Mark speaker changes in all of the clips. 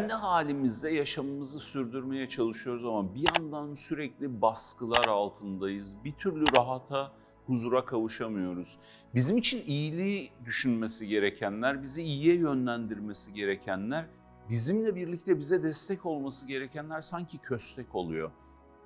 Speaker 1: kendi halimizde yaşamımızı sürdürmeye çalışıyoruz ama bir yandan sürekli baskılar altındayız. Bir türlü rahata, huzura kavuşamıyoruz. Bizim için iyiliği düşünmesi gerekenler, bizi iyiye yönlendirmesi gerekenler, bizimle birlikte bize destek olması gerekenler sanki köstek oluyor.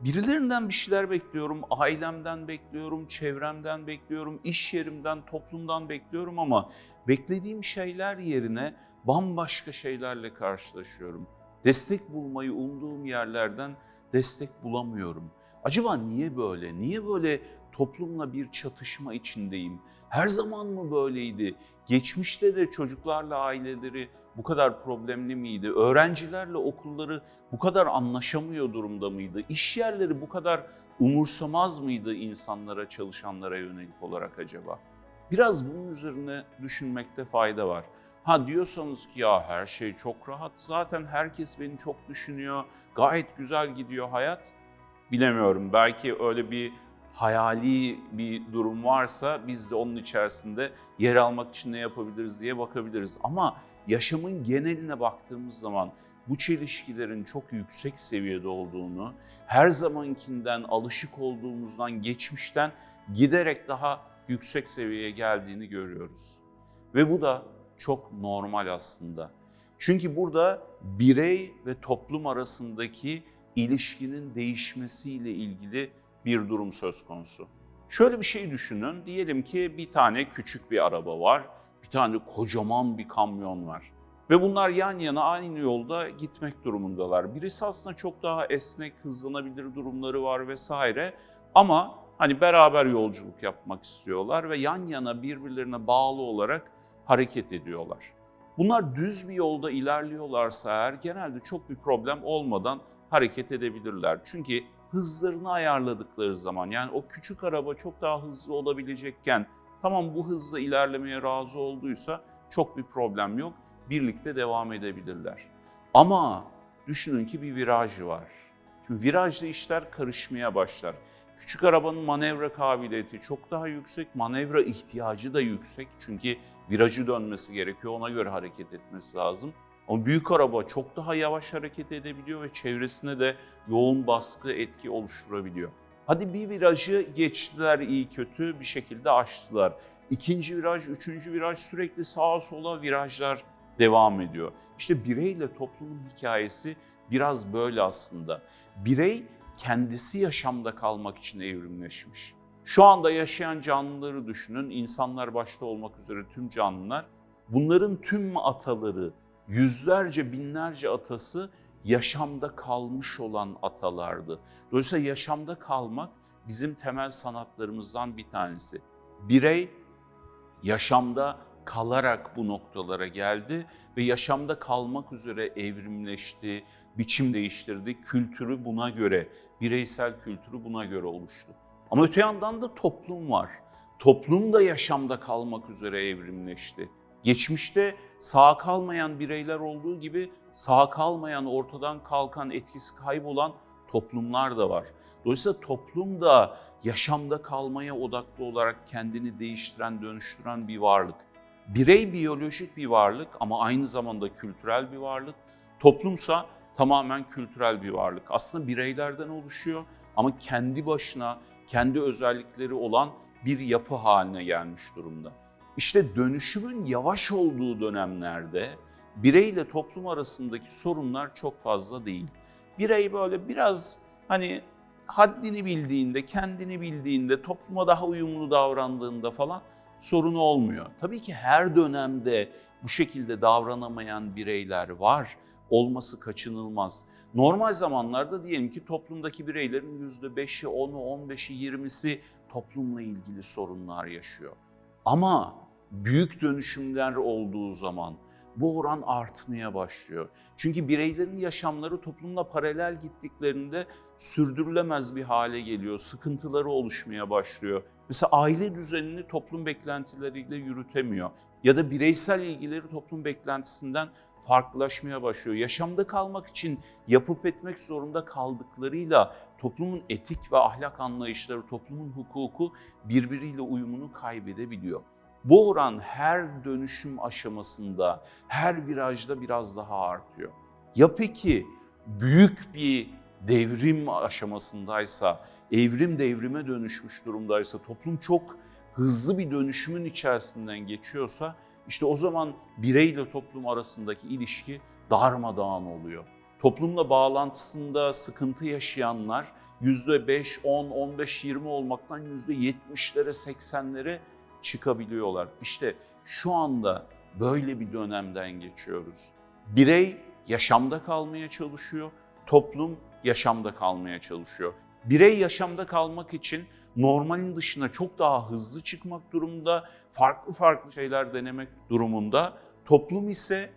Speaker 1: Birilerinden bir şeyler bekliyorum, ailemden bekliyorum, çevremden bekliyorum, iş yerimden, toplumdan bekliyorum ama beklediğim şeyler yerine bambaşka şeylerle karşılaşıyorum. Destek bulmayı umduğum yerlerden destek bulamıyorum. Acaba niye böyle? Niye böyle toplumla bir çatışma içindeyim? Her zaman mı böyleydi? Geçmişte de çocuklarla aileleri bu kadar problemli miydi? Öğrencilerle okulları bu kadar anlaşamıyor durumda mıydı? İş yerleri bu kadar umursamaz mıydı insanlara, çalışanlara yönelik olarak acaba? Biraz bunun üzerine düşünmekte fayda var. Ha diyorsanız ki ya her şey çok rahat, zaten herkes beni çok düşünüyor, gayet güzel gidiyor hayat. Bilemiyorum belki öyle bir hayali bir durum varsa biz de onun içerisinde yer almak için ne yapabiliriz diye bakabiliriz. Ama yaşamın geneline baktığımız zaman bu çelişkilerin çok yüksek seviyede olduğunu, her zamankinden alışık olduğumuzdan, geçmişten giderek daha yüksek seviyeye geldiğini görüyoruz. Ve bu da çok normal aslında. Çünkü burada birey ve toplum arasındaki ilişkinin değişmesiyle ilgili bir durum söz konusu. Şöyle bir şey düşünün. Diyelim ki bir tane küçük bir araba var, bir tane kocaman bir kamyon var. Ve bunlar yan yana aynı yolda gitmek durumundalar. Birisi aslında çok daha esnek, hızlanabilir durumları var vesaire. Ama hani beraber yolculuk yapmak istiyorlar ve yan yana birbirlerine bağlı olarak hareket ediyorlar. Bunlar düz bir yolda ilerliyorlarsa eğer genelde çok bir problem olmadan hareket edebilirler. Çünkü hızlarını ayarladıkları zaman yani o küçük araba çok daha hızlı olabilecekken tamam bu hızla ilerlemeye razı olduysa çok bir problem yok. Birlikte devam edebilirler. Ama düşünün ki bir viraj var. Şimdi virajda işler karışmaya başlar. Küçük arabanın manevra kabiliyeti çok daha yüksek, manevra ihtiyacı da yüksek. Çünkü virajı dönmesi gerekiyor, ona göre hareket etmesi lazım. Ama büyük araba çok daha yavaş hareket edebiliyor ve çevresine de yoğun baskı etki oluşturabiliyor. Hadi bir virajı geçtiler iyi kötü bir şekilde aştılar. İkinci viraj, üçüncü viraj sürekli sağa sola virajlar devam ediyor. İşte bireyle toplumun hikayesi biraz böyle aslında. Birey kendisi yaşamda kalmak için evrimleşmiş. Şu anda yaşayan canlıları düşünün, insanlar başta olmak üzere tüm canlılar. Bunların tüm ataları, yüzlerce, binlerce atası yaşamda kalmış olan atalardı. Dolayısıyla yaşamda kalmak bizim temel sanatlarımızdan bir tanesi. Birey yaşamda kalarak bu noktalara geldi ve yaşamda kalmak üzere evrimleşti, biçim değiştirdi, kültürü buna göre, bireysel kültürü buna göre oluştu. Ama öte yandan da toplum var. Toplum da yaşamda kalmak üzere evrimleşti. Geçmişte sağ kalmayan bireyler olduğu gibi sağ kalmayan, ortadan kalkan, etkisi kaybolan toplumlar da var. Dolayısıyla toplum da yaşamda kalmaya odaklı olarak kendini değiştiren, dönüştüren bir varlık. Birey biyolojik bir varlık ama aynı zamanda kültürel bir varlık. Toplumsa tamamen kültürel bir varlık. Aslında bireylerden oluşuyor ama kendi başına, kendi özellikleri olan bir yapı haline gelmiş durumda. İşte dönüşümün yavaş olduğu dönemlerde bireyle toplum arasındaki sorunlar çok fazla değil. Birey böyle biraz hani haddini bildiğinde, kendini bildiğinde, topluma daha uyumlu davrandığında falan sorunu olmuyor. Tabii ki her dönemde bu şekilde davranamayan bireyler var. Olması kaçınılmaz. Normal zamanlarda diyelim ki toplumdaki bireylerin %5'i, 10'u, 15'i, 20'si toplumla ilgili sorunlar yaşıyor. Ama büyük dönüşümler olduğu zaman bu oran artmaya başlıyor. Çünkü bireylerin yaşamları toplumla paralel gittiklerinde sürdürülemez bir hale geliyor. Sıkıntıları oluşmaya başlıyor. Mesela aile düzenini toplum beklentileriyle yürütemiyor. Ya da bireysel ilgileri toplum beklentisinden farklılaşmaya başlıyor. Yaşamda kalmak için yapıp etmek zorunda kaldıklarıyla toplumun etik ve ahlak anlayışları, toplumun hukuku birbiriyle uyumunu kaybedebiliyor. Bu oran her dönüşüm aşamasında, her virajda biraz daha artıyor. Ya peki büyük bir devrim aşamasındaysa, evrim devrime dönüşmüş durumdaysa, toplum çok hızlı bir dönüşümün içerisinden geçiyorsa işte o zaman bireyle toplum arasındaki ilişki darmadağın oluyor. Toplumla bağlantısında sıkıntı yaşayanlar %5, 10, 15, 20 olmaktan %70'lere, 80'lere çıkabiliyorlar. İşte şu anda böyle bir dönemden geçiyoruz. Birey yaşamda kalmaya çalışıyor, toplum yaşamda kalmaya çalışıyor. Birey yaşamda kalmak için normalin dışına çok daha hızlı çıkmak durumunda, farklı farklı şeyler denemek durumunda. Toplum ise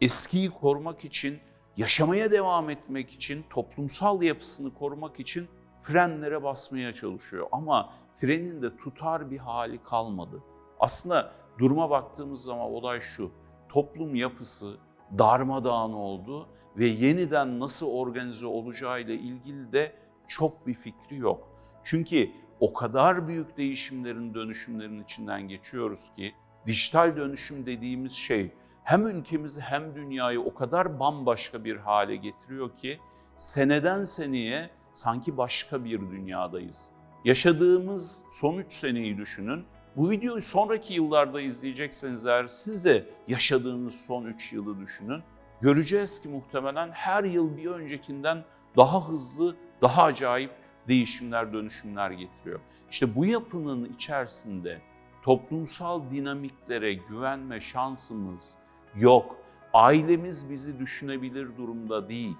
Speaker 1: eskiyi korumak için, yaşamaya devam etmek için, toplumsal yapısını korumak için frenlere basmaya çalışıyor. Ama frenin de tutar bir hali kalmadı. Aslında duruma baktığımız zaman olay şu. Toplum yapısı darmadağın oldu ve yeniden nasıl organize olacağıyla ilgili de çok bir fikri yok. Çünkü o kadar büyük değişimlerin, dönüşümlerin içinden geçiyoruz ki dijital dönüşüm dediğimiz şey hem ülkemizi hem dünyayı o kadar bambaşka bir hale getiriyor ki seneden seneye sanki başka bir dünyadayız. Yaşadığımız son 3 seneyi düşünün. Bu videoyu sonraki yıllarda izleyecekseniz eğer siz de yaşadığınız son 3 yılı düşünün. Göreceğiz ki muhtemelen her yıl bir öncekinden daha hızlı, daha acayip değişimler, dönüşümler getiriyor. İşte bu yapının içerisinde toplumsal dinamiklere güvenme şansımız yok. Ailemiz bizi düşünebilir durumda değil.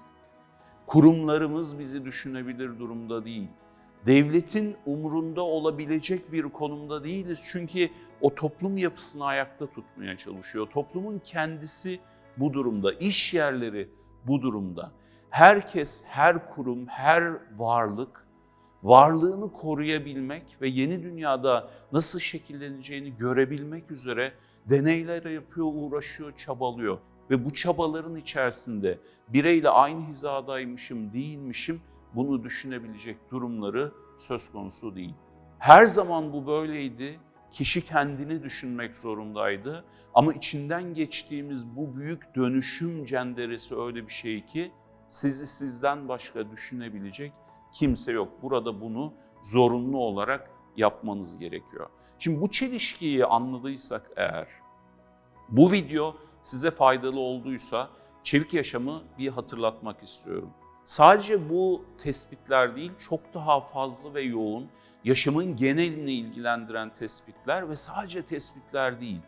Speaker 1: Kurumlarımız bizi düşünebilir durumda değil. Devletin umurunda olabilecek bir konumda değiliz. Çünkü o toplum yapısını ayakta tutmaya çalışıyor. Toplumun kendisi bu durumda, iş yerleri bu durumda. Herkes, her kurum, her varlık varlığını koruyabilmek ve yeni dünyada nasıl şekilleneceğini görebilmek üzere deneyler yapıyor, uğraşıyor, çabalıyor. Ve bu çabaların içerisinde bireyle aynı hizadaymışım, değilmişim bunu düşünebilecek durumları söz konusu değil. Her zaman bu böyleydi. Kişi kendini düşünmek zorundaydı. Ama içinden geçtiğimiz bu büyük dönüşüm cenderesi öyle bir şey ki sizi sizden başka düşünebilecek kimse yok. Burada bunu zorunlu olarak yapmanız gerekiyor. Şimdi bu çelişkiyi anladıysak eğer, bu video size faydalı olduysa çevik yaşamı bir hatırlatmak istiyorum. Sadece bu tespitler değil, çok daha fazla ve yoğun yaşamın genelini ilgilendiren tespitler ve sadece tespitler değil.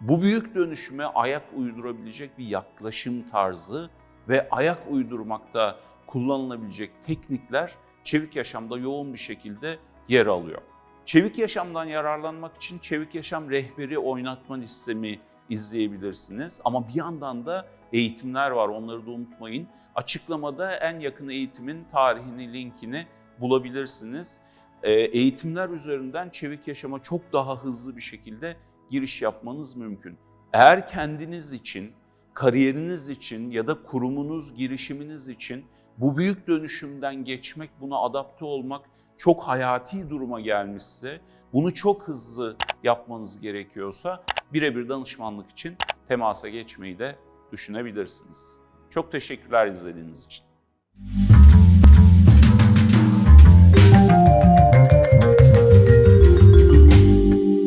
Speaker 1: Bu büyük dönüşüme ayak uydurabilecek bir yaklaşım tarzı ve ayak uydurmakta kullanılabilecek teknikler Çevik Yaşam'da yoğun bir şekilde yer alıyor. Çevik Yaşam'dan yararlanmak için Çevik Yaşam rehberi oynatma listemi izleyebilirsiniz. Ama bir yandan da eğitimler var onları da unutmayın. Açıklamada en yakın eğitimin tarihini, linkini bulabilirsiniz. Ee, eğitimler üzerinden Çevik Yaşam'a çok daha hızlı bir şekilde giriş yapmanız mümkün. Eğer kendiniz için, kariyeriniz için ya da kurumunuz, girişiminiz için bu büyük dönüşümden geçmek, buna adapte olmak çok hayati duruma gelmişse, bunu çok hızlı yapmanız gerekiyorsa birebir danışmanlık için temasa geçmeyi de düşünebilirsiniz. Çok teşekkürler izlediğiniz için.